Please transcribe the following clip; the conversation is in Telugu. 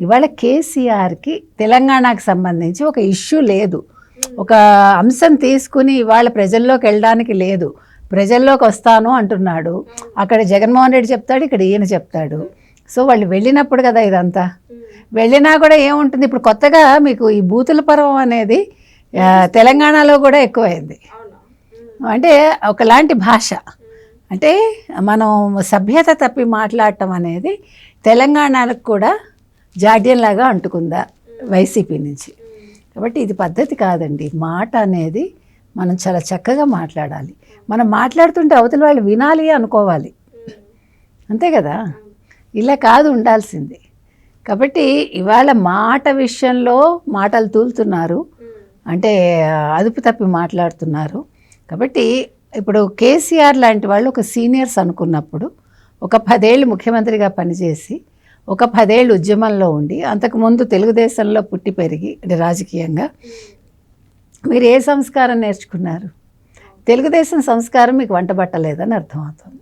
ఇవాళ కేసీఆర్కి తెలంగాణకు సంబంధించి ఒక ఇష్యూ లేదు. ఒక అంశం తీసుకుని ఇవాళ ప్రజల్లోకి వెళ్ళడానికి లేదు. ప్రజల్లోకి వస్తాను అంటున్నాడు. అక్కడ జగన్మోహన్ రెడ్డి చెప్తాడు ఇక్కడ ఈయన చెప్తాడు. సో వాళ్ళు వెళ్ళినప్పుడు కదా ఇదంతా. వెళ్ళినా కూడా ఏముంటుంది? ఇప్పుడు కొత్తగా మీకు ఈ బూతుల పర్వం అనేది తెలంగాణలో కూడా ఎక్కువైంది. అంటే ఒకలాంటి భాష. అంటే మనం సభ్యత తప్పి మాట్లాడటం అనేది తెలంగాణకు కూడా జాడ్యంలాగా అంటుకుందా వైసీపీ నుంచి. కాబట్టి ఇది పద్ధతి కాదండి. మాట అనేది మనం చాలా చక్కగా మాట్లాడాలి. మనం మాట్లాడుతుంటే అవతల వాళ్ళు వినాలి అనుకోవాలి. అంతే కదా? ఇలా కాదు ఉండాల్సింది. కాబట్టి ఇవాళ మాట విషయంలో మాటలు తూలుతున్నారు. అంటే అదుపు తప్పి మాట్లాడుతున్నారు. కాబట్టి ఇప్పుడు కేసీఆర్ లాంటి వాళ్ళు ఒక సీనియర్స్ అనుకున్నప్పుడు ఒక పదేళ్ళు ముఖ్యమంత్రిగా పనిచేసి ఒక పదేళ్ళు ఉద్యమంలో ఉండి అంతకుముందు తెలుగుదేశంలో పుట్టి పెరిగి అంటే రాజకీయంగా మీరు ఏ సంస్కారం నేర్చుకున్నారు? తెలుగుదేశం సంస్కారం మీకు వంట పట్టలేదని అర్థమవుతుంది.